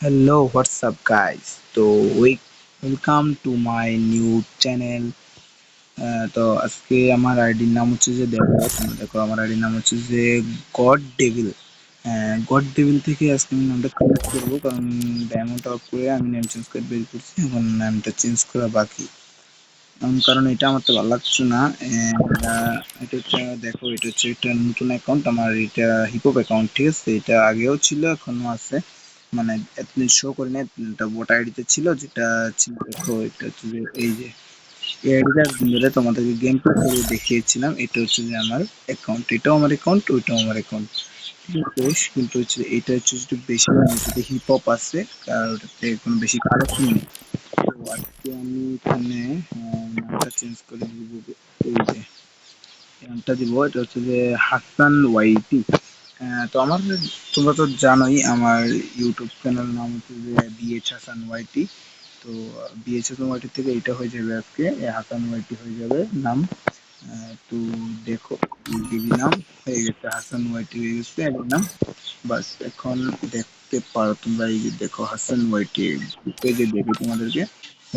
Hello, what's up, guys? তো welcome to my new channel তো আজকে আমার আইডির নাম হচ্ছে যে দেখো দেখো আমার আইডির নাম হচ্ছে যে গড ডেভিল গড ডেভিল থেকে আজকে আমি নামটা কালেক্ট করব। কারণ ডায়মন্ড অফ করে আমি নেম চেঞ্জ করে বের করছি। এখন নামটা চেঞ্জ করা বাকি। কারণ এটা আমার তো ভালো লাগছে না। এটা হচ্ছে দেখো এটা হচ্ছে একটা নতুন অ্যাকাউন্ট আমার এটা হিপহপ অ্যাকাউন্ট ঠিক আছে? এটা আগেও ছিল এখনও আছে। মানে এতদিন শো করি না এটা ভোট আইডিতে ছিল, যেটা ছিল দেখো, এটা হচ্ছে যে এই যে এই আইডিটা ধরে তোমাদেরকে গেম প্লে করে দেখিয়েছিলাম, এটা হচ্ছে যে আমার অ্যাকাউন্ট এটাও আমার অ্যাকাউন্ট ওইটাও আমার অ্যাকাউন্ট কিন্তু হচ্ছে এটা হচ্ছে একটু বেশি এটাতে হিপ হপ আছে আর ওটাতে কোনো বেশি কালেকশন নেই। তো আজকে আমি এখানে নামটা চেঞ্জ করে দিব এই যে, নামটা দিব, এটা হচ্ছে যে হাসান ওয়াইটি তো আমার, তোমরা তো জানোই আমার ইউটিউব চ্যানেল নাম হচ্ছে যে বিএচ হাসান ওয়াইটি তো বিএচ হাসান ওয়াইটি থেকে এটা হয়ে যাবে আজকে হাসান ওয়াইটি হয়ে যাবে নাম। তো দেখো দিবি নাম হয়ে গেছে হাসান ওয়াইটি হয়ে গেছে এর নাম। বাস, এখন দেখতে পারো তোমরা, এই যে দেখো হাসান ওয়াইটি গ্রুপে যে দেখি তোমাদেরকে।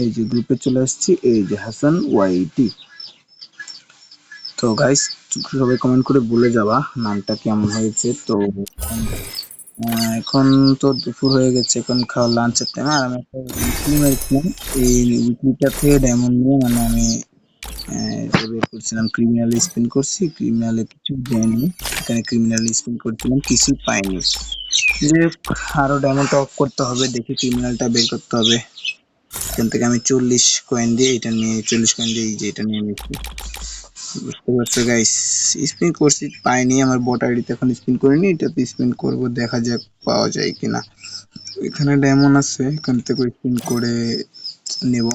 এই যে গ্রুপে চলে আসছি, এই যে হাসান ওয়াইটি তো গাইস সবাই কমেন্ট করে বলে যাবা, নামটা কেমন হয়েছে? তো এখন তো দুপুর হয়ে গেছে, এখন খাওয়া লাঞ্চের টাইম আর আমি একটা উইকলি মেরেছিলাম এই উইকলিটা ডায়মন্ড নিয়ে মানে আমি বের করছিলাম ক্রিমিনাল স্পিন করছি। ক্রিমিনালে কিছু দেয়নি। এখানে ক্রিমিনাল স্পিন করছিলাম, কিছু পাইনি। যে আরও ডায়মন্ড অফ করতে হবে, দেখি ক্রিমিনালটা বের করতে হবে। এখান থেকে আমি চল্লিশ কয়েন দিয়ে এটা নিয়ে, চল্লিশ কয়েন দিয়ে এই যে এটা নিয়ে নিচ্ছি। বুঝতে পারছ গাইস স্পিন করছি, পাইনি, আমার বট আইডিতে এখন স্পিন করিনি, এটাতে স্পিন করব, দেখা যাক পাওয়া যায় কিনা। এখানে ডায়মন্ড আছে, এখান থেকে স্পিন করে নেব।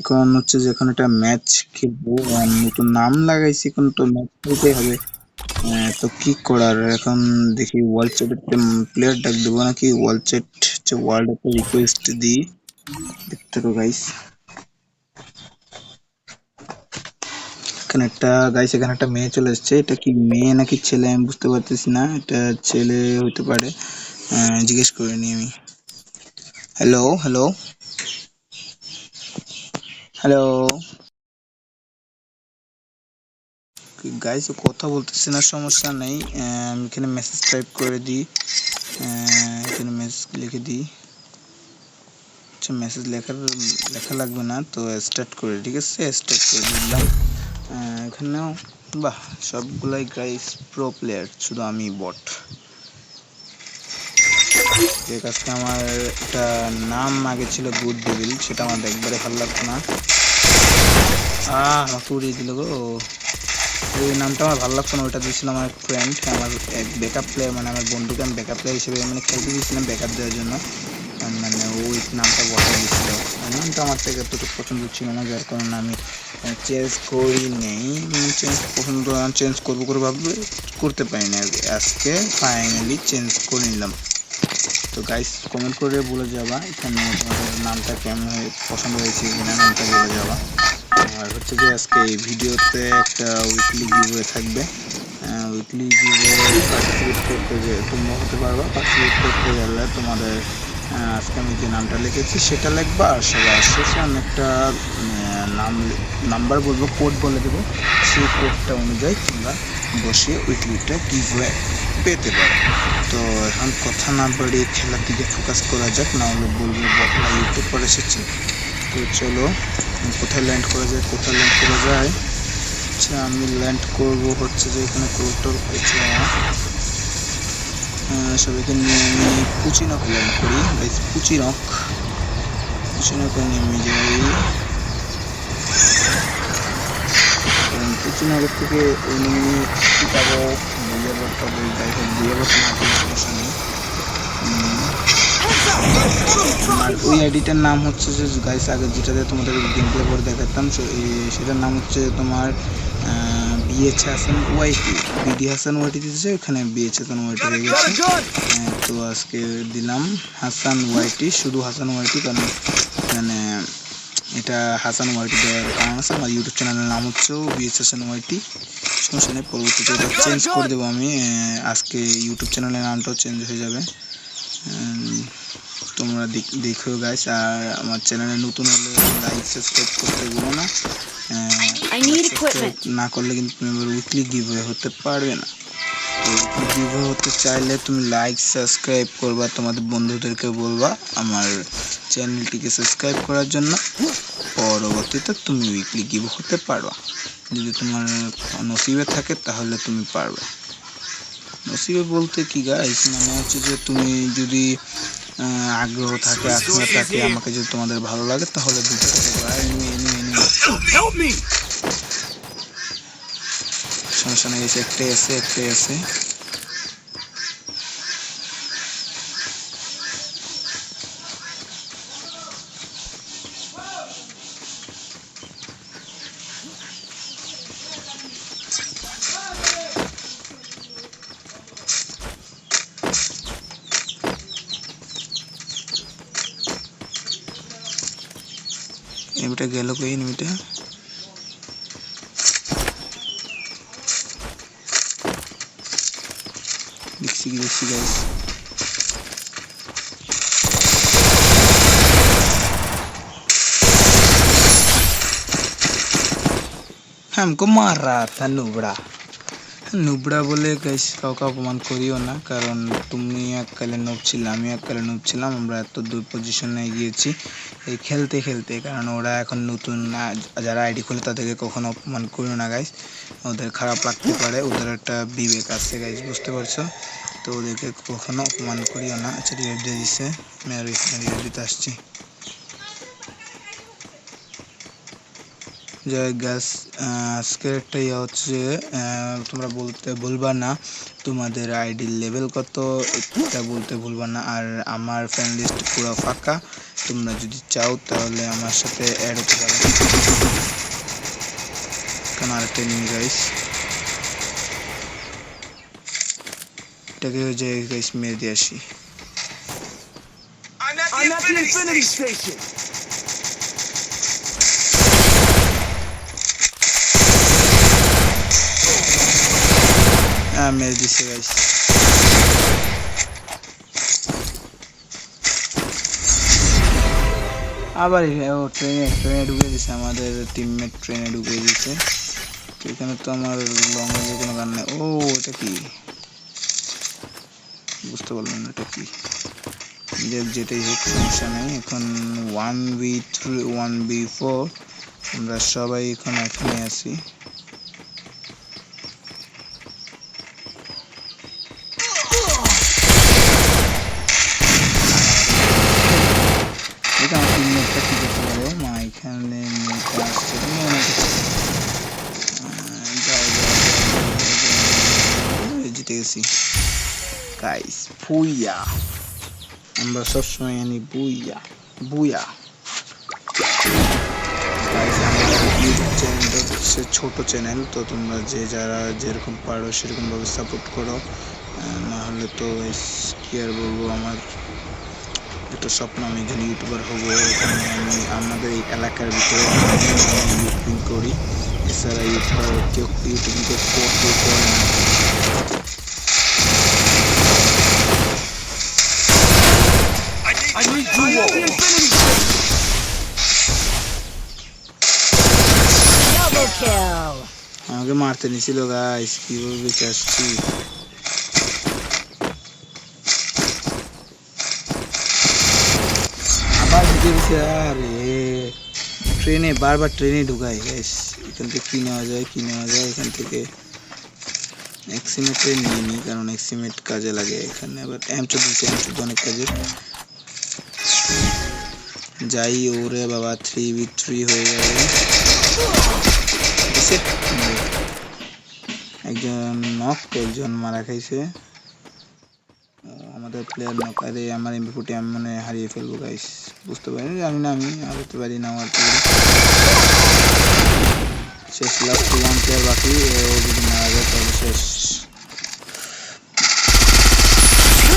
এখন হচ্ছে যে এখন একটা ম্যাচ খেলব নতুন নাম লাগাইছি এখন, তো ম্যাচ খেলতেই হবে। তো কি করার? এখন দেখি ওয়ার্ল্ড চ্যাটের প্লেয়ার ডাক দেবো নাকি? ওয়ার্ল্ড চ্যাট হচ্ছে ওয়ার্ল্ড একটা রিকোয়েস্ট দিই। দেখতে গাইস এখানে একটা গাইস এখানে একটা মেয়ে চলে এসেছে। এটা কি মেয়ে নাকি ছেলে? আমি বুঝতে পারতেছি না। এটা ছেলে হতে পারে। জিজ্ঞেস করে নি আমি। হ্যালো হ্যালো হ্যালো গাইস কথা বলতেছি না, সমস্যা নেই। আমি এখানে মেসেজ টাইপ করে দিই। এখানে মেসেজ লিখে দিই। আচ্ছা মেসেজ লেখার, লেখা লাগবে না, তো স্টার্ট করে ঠিক আছে? স্টার্ট করে দিলাম। এখানেও বাহ, সবগুলাই গাইস প্রো প্লেয়ার শুধু আমি বট যে কাছে আমার একটা নাম আগে ছিল গুড ডেভিল সেটা আমার একবারে ভালো লাগতো না। আহ উড়িয়ে দিল গো। ওই নামটা আমার ভালো লাগতো না, ওইটা দিয়েছিল আমার ফ্রেন্ড আমার এক ব্যাকআপ প্লেয়ার মানে আমার বন্ধুকে আমি ব্যাকআপ প্লেয়ার হিসেবে মানে খেলতে দিয়েছিলাম ব্যাকআপ দেওয়ার জন্য। মানে ওই নামটা বসাই দিয়েছিল। নামটা আমার থেকে এতটুকু পছন্দ ছিল না যার কারণে আমি চেঞ্জ করি নেই চেঞ্জ পছন্দ চেঞ্জ করব করে ভাবলে করতে পারি না আজকে ফাইনালি চেঞ্জ করে নিলাম তো গাইস কমেন্ট করে বলে যাবা এখানে তোমাদের নামটা কেমন পছন্দ হয়েছে কিনা নামটা বলে যাবা আর হচ্ছে যে আজকে এই ভিডিওতে একটা উইকলি গিভওয়ে থাকবে উইকলি গিভওয়ে পার্টিসিপেট করতে যে তোমরা হতে পারবা পার্টিসিপেট করতে গেলে তোমাদের আজকে আমি যে নামটা লিখেছি সেটা লিখবা আর সবার শেষে আমি একটা উম, নাম নাম্বার বলব কোড বলে দেবো। সেই কোডটা অনুযায়ী তোমরা বসে ওই উইকলিটা গিভওয়ে পেতে পারো। তো এখন কথা না বাড়িয়ে খেলার দিকে ফোকাস করা যাক না হলে বলব বটলা ইউটিউব পর এসেছে। তো চলো কোথায় ল্যান্ড করা যায় কোথায় ল্যান্ড করা যায়? আচ্ছা আমি ল্যান্ড করব হচ্ছে যে এখানে ক্রোটর হয়েছে সবাইকে নিয়ে আমি পুচিনক ল্যান্ড করি। পুচিনক পুচিনকে নেমে যাই কারণ পুচিনগর থেকে এনিমি পাবো পাবো যাই হোক বুঝাবার না কোনো ওই আইডিটার নাম হচ্ছে যে গাইস আগে যেটাতে তোমাদের গেম প্লে করে দেখাতাম সেটার নাম হচ্ছে তোমার BH Hasan YT BD Hasan YT দিতেছে ওখানে বিএচ হাসান ওয়াইটি হয়ে গেছে। তো আজকে দিলাম হাসান ওয়াইটি শুধু হাসান ওয়াইটি কারণ মানে এটা হাসান ওয়াইটি দেওয়ার কারণ আছে। আমার ইউটিউব চ্যানেলের নাম হচ্ছে বিএচ হাসান ওয়াইটি সমস্যা নেই পরবর্তীতে এটা চেঞ্জ করে দেবো আমি। আজকে ইউটিউব চ্যানেলের নামটাও চেঞ্জ হয়ে যাবে। তোমরা দেখ- দেখো গাইস আর আমার চ্যানেলে নতুন হলে লাইক সাবস্ক্রাইব করতে ভুলো না। না করলে কিন্তু তুমি উইকলি গিভওয়ে হতে পারবে না। তো উইকলি গিভওয়ে হতে চাইলে তুমি লাইক সাবস্ক্রাইব করবা তোমাদের বন্ধুদেরকে বলবা আমার চ্যানেলটিকে সাবস্ক্রাইব করার জন্য। পরবর্তীতে তুমি উইকলি গিভ হতে পারবা। যদি তোমার নসিবে থাকে তাহলে তুমি পারবে। নসিবে বলতে কি গাইস মানে হচ্ছে যে তুমি যদি আগ্রহ থাকে আগ্রহ থাকে আমাকে যদি তোমাদের ভালো লাগে তাহলে! সমস্যা নেই এসে একটাই আছে। একটাই আছে এমটা গেল কই এনিমিটা দেখছি কি দেখছি গাইস हमको मार रहा था नुबड़ा নুবড়া বলে গাইস কাউকে অপমান করিও না কারণ তুমি এককালে নুব ছিলে আমি এককালে নুব ছিলাম আমরা এত দূর পজিশনে গিয়েছি এই খেলতে খেলতে, কারণ ওরা এখন নতুন যারা আইডি খুলে তাদেরকে কখনো অপমান করো না গাইস ওদের খারাপ লাগতে পারে, ওদের একটা বিবেক আছে গাইস বুঝতে পারছ? তো ওদেরকে কখনো অপমান করিও না। আচ্ছা রিভাইভ দিয়ে দিচ্ছে আমি আর রিভাইভ দিতে আসছি। যে গ্যাস আজকের একটা ইয়ে হচ্ছে তোমরা বলতে ভুলবা না তোমাদের আইডি লেভেল কত এটা বলতে ভুলবা না আর আমার ফ্রেন্ড লিস্ট পুরো ফাঁকা তোমরা যদি চাও তাহলে আমার সাথে অ্যাড হতে পারো কারণ আরেকটা নিয়ে গাইস এটাকে যে গাইস মেরে দিয়ে আসি I'm at the, Infinity, Station. মেরে দিছে গাইস আবার ও ট্রেনে ট্রেনে ঢুকে দিছে আমাদের টিমমেট ট্রেনে ঢুকে তো এখানে তো আমার লং রেঞ্জে কোনো গান নেই ও এটা কি বুঝতে পারলাম না এটা কি যে যেটাই হোক সমস্যা নেই এখন one B three one B four আমরা সবাই এখন এখানে আছি গাইস বুইয়া আমরা সবসময় আনি বুইয়া বুইয়া চ্যানেলটা হচ্ছে ছোট চ্যানেল তো তোমরা যে যারা যেরকম পারো সেরকম ভাবে সাপোর্ট করো। আহ, না হলে তো কি আর বলব আমার একটা স্বপ্ন আমি একজন ইউটিউবার হব। এখানে আমি আমাদের এই এলাকার ভিতরে ইউটিউবিং করি। এছাড়া ইউটিউবার কেউ ইউটিউবিং কেউ করে না। I need you I'm at the Infinity Station. Double kill. আমাকে মারতে নিছিল গাইস কীভাবে বেঁচে আসছি আবার ঢুকে গেছে আরে ট্রেনে বারবার ট্রেনে ঢুকাই গাইস এখান থেকে কি নেওয়া যায় কি নেওয়া যায় এখান থেকে এক্সিমেটে নিয়ে নিই কারণ এক্সিমেট কাজে লাগে এখানে আবার এম চোদ্দ এম চোদ্দ অনেক কাজের যাই ওরে বাবা থ্রি বি থ্রি হয়ে দিছে? একজন নক একজন মারা খাইছে। আমাদের প্লেয়ার নক আরে আমার এমবি ফুটে আমি মানে হারিয়ে ফেলব গাইস বুঝতে পারি জানি না আমি হারাতে পারি না আমার শেষ লাস্ট ওয়ান প্লেয়ার বাকি ও যদি মারা যায় তাহলে শেষ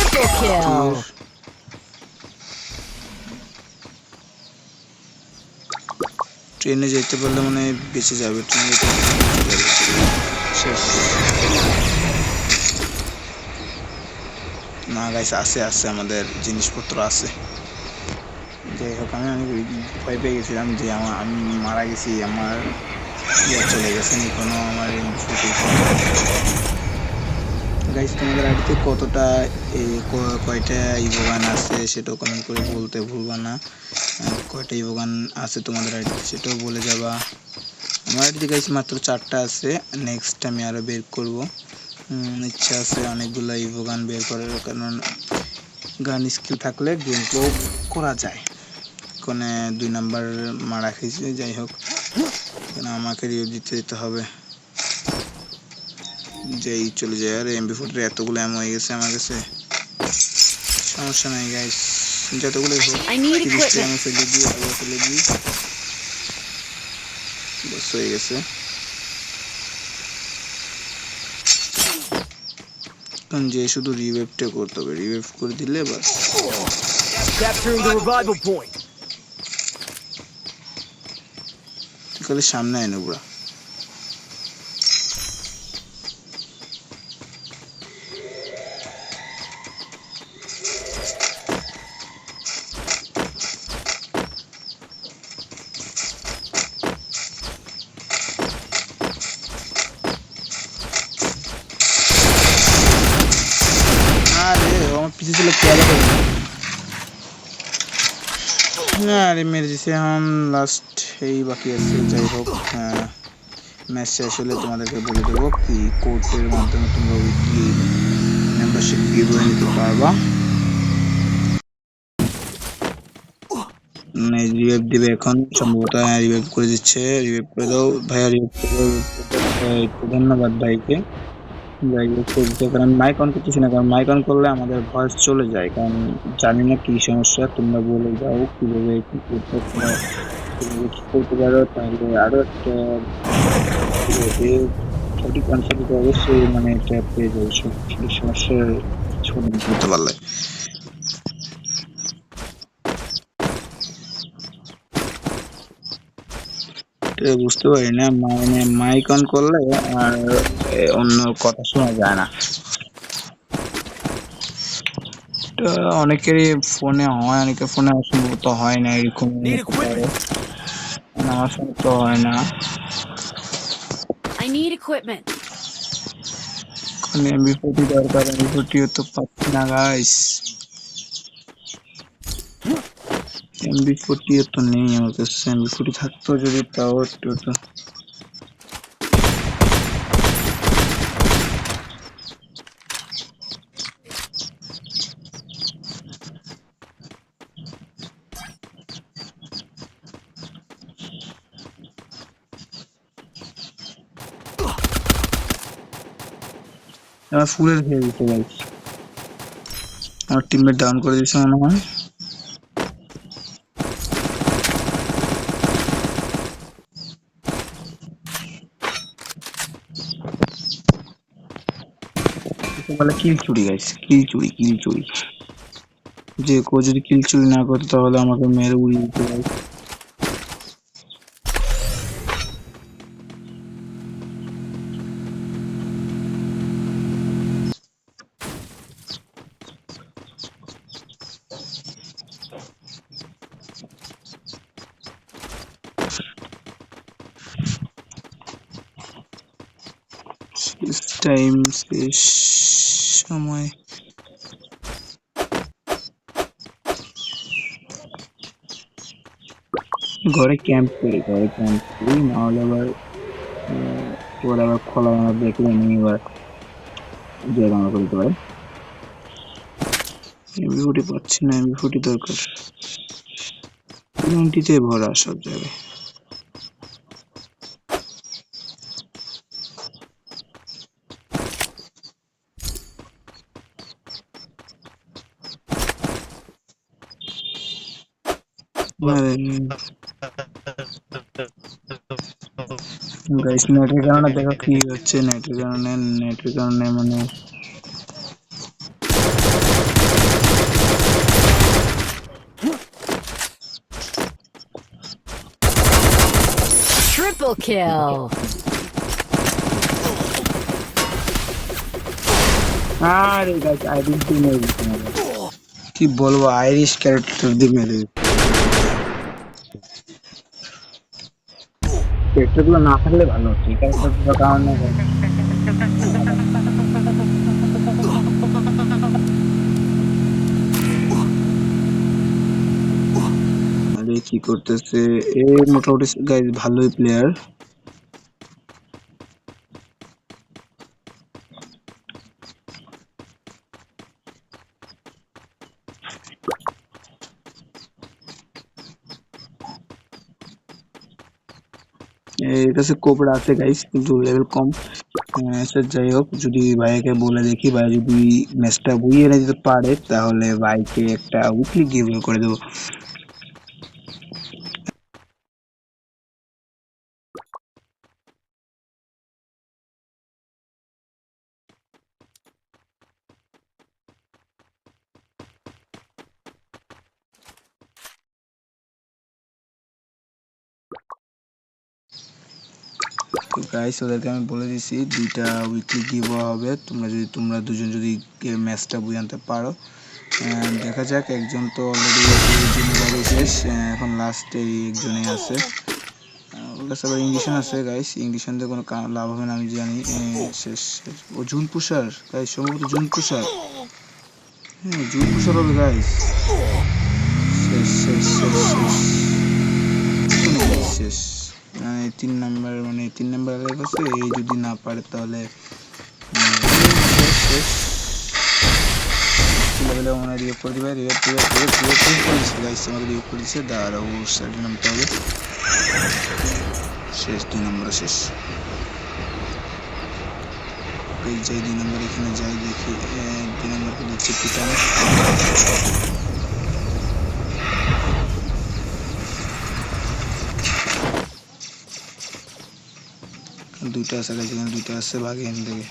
Triple kill. ট্রেনে যেতে পারলে মানে বেঁচে যাবে, ট্রেনে যেতে না গাইস আছে আছে, আমাদের জিনিসপত্র আছে। যাই হোক, আমি অনেক ভয় পেয়ে গেছিলাম যে আমার, আমি মারা গেছি, আমার চলে গেছে কোনো আমার গাইস তোমাদের আইডিতে কতটা কয়টা ইভোগান আছে সেটাও কমেন্ট করে বলতে ভুলবা না। কয়টা ইভোগান আছে তোমাদের আইডিতে সেটাও বলে যাবা। আমার আইডিতে গাইস মাত্র চারটা আছে। নেক্সট আমি আরও বের করব। ইচ্ছা আছে অনেকগুলো ইভোগান বের করার, কারণ গান স্কিল থাকলে গেম প্লেও করা যায়। কোনে দুই নাম্বার মারা খেয়েছে যাই হোক। আমাকে রিভিউ দিতে দিতে হবে। যেই চলে যায়। আর এমবি ফোর্টির এতগুলো এমন হয়ে গেছে আমার কাছে। সমস্যা নাই গাইস যতগুলোই হোক তিরিশটা আমি ফেলে দিই আবার ফেলে দিই। বস হয়ে গেছে। কারণ যে শুধু রিভেভটা করতে হবে রিভেভ করে দিলে বাস। Capturing the revival point. তুই খালি সামনে আয় নুবরা আমার পিছে ছিল খেয়াল করে না আরে মেরে দিছে এখন লাস্ট এই বাকি আছে, যাই হোক ম্যাচ শেষ হলে তোমাদেরকে বলে দেবো কি কোর্টের মাধ্যমে তোমরা উইকলি মেম্বারশিপ গিভওয়ে নিতে পারবা। রিভাইভ দিবে এখন, সম্ভবত রিভাইভ করে দিচ্ছে রিভাইভ করে দাও। ভাইয়া রিভাইভ করে ধন্যবাদ ভাইকে। যাই হোক কারণ মাইক অন করতেছি না, কারণ মাইক অন করলে আমাদের ভয়েস চলে যায়। কারণ জানি না কি সমস্যা, তোমরা বলে যাও কীভাবে কি করতে পারো। কী করতে পারো, তাহলে আরও একটা কীভাবে সঠিক দিতে অবশ্যই মানে এটা পেয়ে যাবে। সমস্যার ছবি করতে পারলে। বুঝতে পারি না মানে মাইক অন করলে আর অন্য কথা শোনা যায় না। অনেকেরই ফোনে হয় অনেকের ফোনে সম্ভবত হয় না এরকম আমার ফোনে তো হয় না। I need equipment. MP forty দরকার ফোর্টিও তো পাচ্ছি না গাইস এমবি ফোর্টিও তো নেই আমার কাছে এমবি ফোর্টি থাকতো যদি তাও একটু তো আমার ফুলের খেয়ে দিতে গাইস আমার টিমমেট ডাউন করে দিয়েছে মনে হয়। বলে কিল চুরি গাইস কিল চুরি কিল চুরি যে কেউ যদি কিল চুরি না করতো, তাহলে আমাকে মেরে উড়িয়ে দিতে গাইস টাইম শেষ। সময় ঘরে ক্যাম্প করি ঘরে ক্যাম্প করি নাহলে আবার ওরা আবার খোলা দেখলে নিয়ে এবার যে রান্না করতে পারে। এমবি ফুটি পাচ্ছি না এমবি ফুটি দরকার। নাইনটিতে ভরা সব জায়গায়। গাইস নেটের কারণে দেখো কি হচ্ছে নেটের কারণে নেটের কারণে মানে Triple kill. আরে গাইস আইরিশ দিয়ে মেরে। কি বলব আইরিশ ক্যারেক্টার দিয়ে মেরে গুলো না থাকলে ভালো ঠিক আছে? কারণে আরে কি করতেছে? এ মোটামুটি গাইজ ভালোই প্লেয়ার কাছে কোবরা আছে গাইস কিন্তু লেভেল কম। স্যার যাই হোক, যদি ভাইকে বলে দেখি ভাই যদি ম্যাচটা বুঝিয়ে এনে দিতে পারে, তাহলে ভাইকে একটা উইকলি গিভ করে দেবো। তো গাইস ওদেরকে আমি বলে দিছি, দুইটা উইকলি গিভ হবে। তোমরা যদি, তোমরা দুজন যদি ম্যাচটা বুঝে আনতে পারো। দেখা যাক, একজন তো অলরেডি শেষ এখন লাস্টে একজনই আছে। ওর কাছে ইংলিশন আছে গাইস ইংলিশন দিয়ে কোনো লাভ হবে না, আমি জানি। শেষ। ও জুন পুষার গাইস সম্ভবত জুন পুষার হ্যাঁ জুন পুষার হবে গাইস শেষ শেষ শেষ। শেষ শেষ। তিন নাম্বার মানে তিন নাম্বার লাইফ আছে এই যদি না পারে তাহলে মনে রিভ করে দিচ্ছে হবে। শেষ দুই নম্বর শেষ। দুই নম্বর এখানে যাই দেখি এ, দুই নম্বরকে দিচ্ছে দুইটা আছে গাইস এখানে দুইটা আছে, ভাগে এখান থেকে।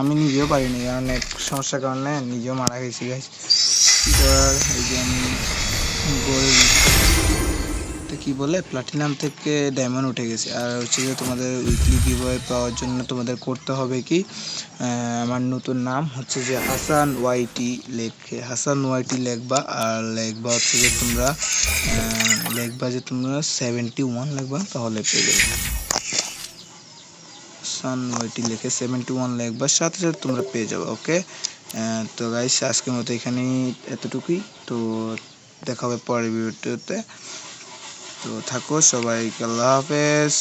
আমি নিজেও পারিনি, কারণ এক সমস্যার কারণে নিজেও মারা গেছি গাইস এই যে আমি গোল্ড তো কি বলে? প্লাটিনাম থেকে ডায়মন্ড উঠে গেছে। আর হচ্ছে যে তোমাদের উইকলি গিভওয়ে পাওয়ার জন্য তোমাদের করতে হবে কি? আমার নতুন নাম হচ্ছে যে হাসান ওয়াইটি লেখে। হাসান ওয়াইটি লেখবা। আর লেখবা হচ্ছে যে তোমরা লেখবা যে তোমরা সেভেন্টি ওয়ান লেখবা, তাহলে পেয়ে যাবে। হাসান ওয়াইটি লেখে সেভেন্টি ওয়ান লিখবার সাথে সাথে তোমরা পেয়ে যাবে ওকে তো গাইস আজকের মতো এখানেই এতটুকুই। তো দেখা হবে পরের ভিডিওতে তো থাকো সবাইকে আল্লাহ হাফেজ।